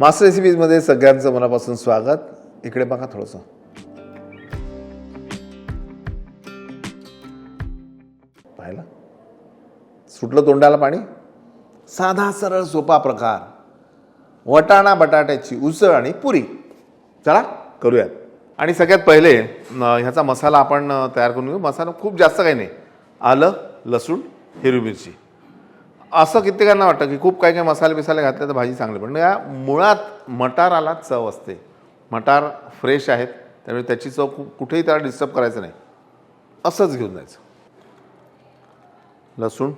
Master रेसिपीजमध्ये सगळ्यांचं मनापासून स्वागत. इकडे बघा थोडंसं. पाहिलं? सुटलं तोंडाला पाणी? साधा सरळ सोपा प्रकार. वटाणा बटाट्याची उसळ आणि पुरी. चला करूयात. आणि सगळ्यात पहिले ह्याचा मसाला आपण तयार करून घेऊ. मसाला खूप जास्त काही नाही. आलं लसूण हिरवी मिरची. असं कित्येकांना वाटतं की खूप काही काही मसाले बिसाले घातले तर भाजी चांगली पण या मुळात मटाराला चव असते. मटार फ्रेश आहेत त्यामुळे त्याची चव कुठेही त्याला डिस्टर्ब करायचं नाही. असंच घेऊन जायचं. लसूण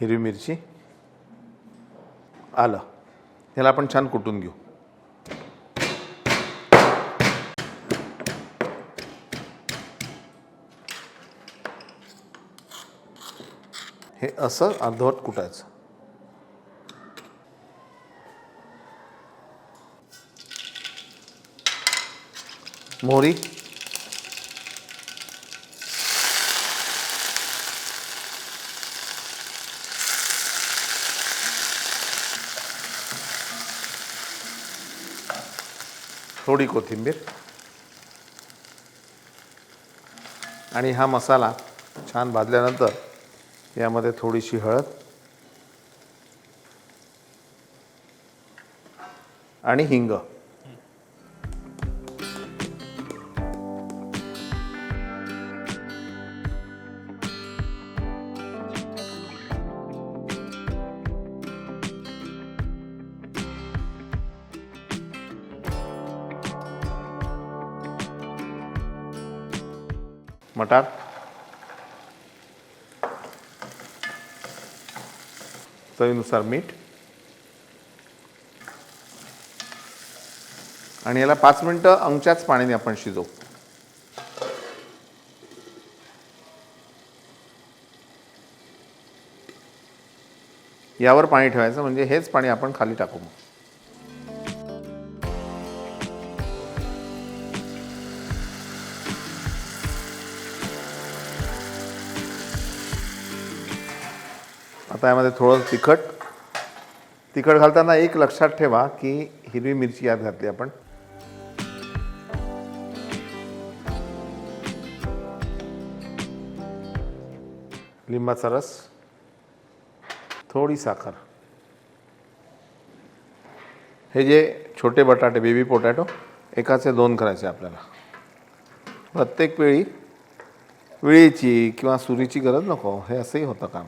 हिरवी मिरची आलं. ह्याला आपण छान कुटून घेऊ. हे असं अर्धवट कुटायचं. मोहरी. थोडी कोथिंबीर. आणि हा मसाला छान भाजल्यानंतर यामध्ये थोडीशी हळद. आणि हिंग. मटार. चवीनुसार मीठ. आणि याला पाच मिनटं अंगच्याच पाण्याने आपण शिजवू. यावर पाणी ठेवायचं म्हणजे हेच पाणी आपण खाली टाकू मग. आता यामध्ये थोडं तिखट. तिखट घालताना एक लक्षात ठेवा की हिरवी मिरची यात घातली आपण. लिंबाचा रस. थोडी साखर. हे जे छोटे बटाटे बेबी पोटॅटो एकाचे दोन करायचे आपल्याला. प्रत्येक वेळी वेळेची किंवा सुरीची गरज नको हे असंही होतं काम.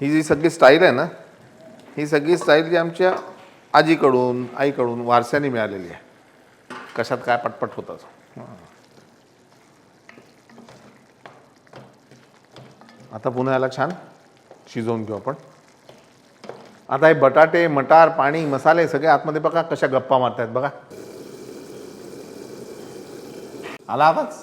ही जी सगळी स्टाईल आहे ना ही सगळी स्टाईल जी आमच्या आजीकडून आईकडून वारशाने मिळालेली आहे. कशात काय पटपट होतं आता पुन्हा याला छान शिजवून घेऊ आपण. आता हे बटाटे मटार पाणी मसाले सगळे आतमध्ये बघा कशा गप्पा मारतायत बघा. आला आवाज?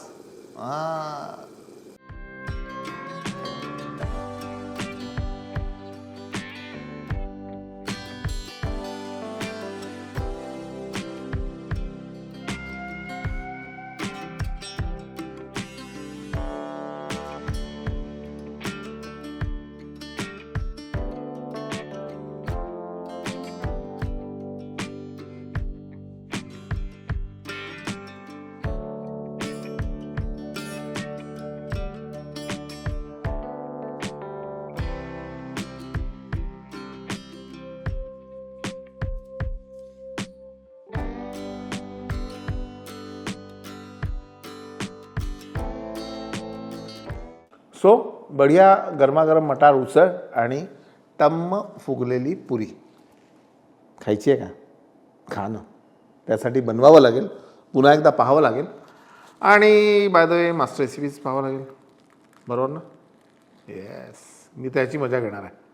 सो बढिया गरमागरम मटार उसळ आणि तम्म फुगलेली पुरी. खायची आहे का? खाणं त्यासाठी बनवावं लागेल. पुन्हा एकदा पाहावं लागेल. आणि by the way master recipes पाहावं लागेल. बरोबर ना? येस मी त्याची मजा घेणार आहे.